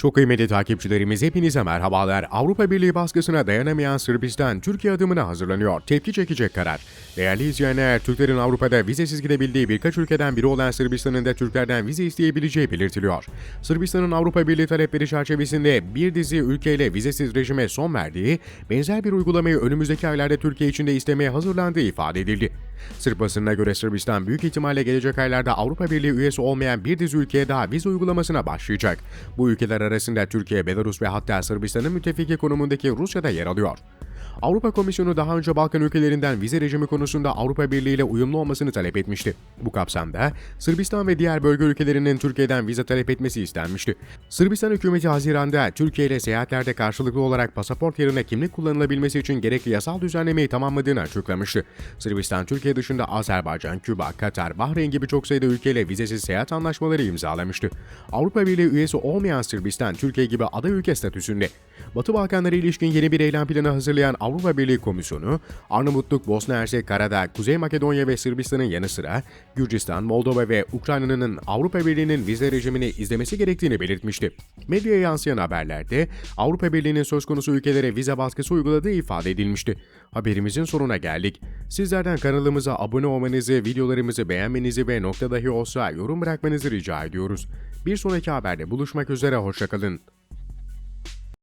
Çok kıymetli takipçilerimiz hepinize merhabalar. Avrupa Birliği baskısına dayanamayan Sırbistan Türkiye adımına hazırlanıyor. Tepki çekecek karar. Değerli izleyenler, Türklerin Avrupa'da vizesiz gidebildiği birkaç ülkeden biri olan Sırbistan'ın da Türklerden vize isteyebileceği belirtiliyor. Sırbistan'ın Avrupa Birliği talepleri çerçevesinde bir dizi ülkeyle vizesiz rejime son verdiği, benzer bir uygulamayı önümüzdeki aylarda Türkiye için de istemeye hazırlandığı ifade edildi. Sırp basınına göre Sırbistan büyük ihtimalle gelecek aylarda Avrupa Birliği üyesi olmayan bir dizi ülkeye daha vize uygulamasına başlayacak. Bu ülkeler arasında Türkiye, Belarus ve hatta Sırbistan'ın müttefiki konumundaki Rusya da yer alıyor. Avrupa Komisyonu daha önce Balkan ülkelerinden vize rejimi konusunda Avrupa Birliği ile uyumlu olmasını talep etmişti. Bu kapsamda Sırbistan ve diğer bölge ülkelerinin Türkiye'den vize talep etmesi istenmişti. Sırbistan hükümeti Haziran'da Türkiye ile seyahatlerde karşılıklı olarak pasaport yerine kimlik kullanılabilmesi için gerekli yasal düzenlemeyi tamamladığını açıklamıştı. Sırbistan, Türkiye dışında Azerbaycan, Küba, Katar, Bahreyn gibi çok sayıda ülkeyle vizesiz seyahat anlaşmaları imzalamıştı. Avrupa Birliği üyesi olmayan Sırbistan, Türkiye gibi aday ülke statüsünde. Batı Balkanlara ilişkin yeni bir eylem planı hazırlayan Avrupa Birliği Komisyonu, Arnavutluk, Bosna Hersek, Karadağ, Kuzey Makedonya ve Sırbistan'ın yanı sıra Gürcistan, Moldova ve Ukrayna'nın Avrupa Birliği'nin vize rejimini izlemesi gerektiğini belirtmişti. Medyaya yansıyan haberlerde Avrupa Birliği'nin söz konusu ülkelere vize baskısı uyguladığı ifade edilmişti. Haberimizin sonuna geldik. Sizlerden kanalımıza abone olmanızı, videolarımızı beğenmenizi ve nokta dahi olsa yorum bırakmanızı rica ediyoruz. Bir sonraki haberde buluşmak üzere, hoşçakalın.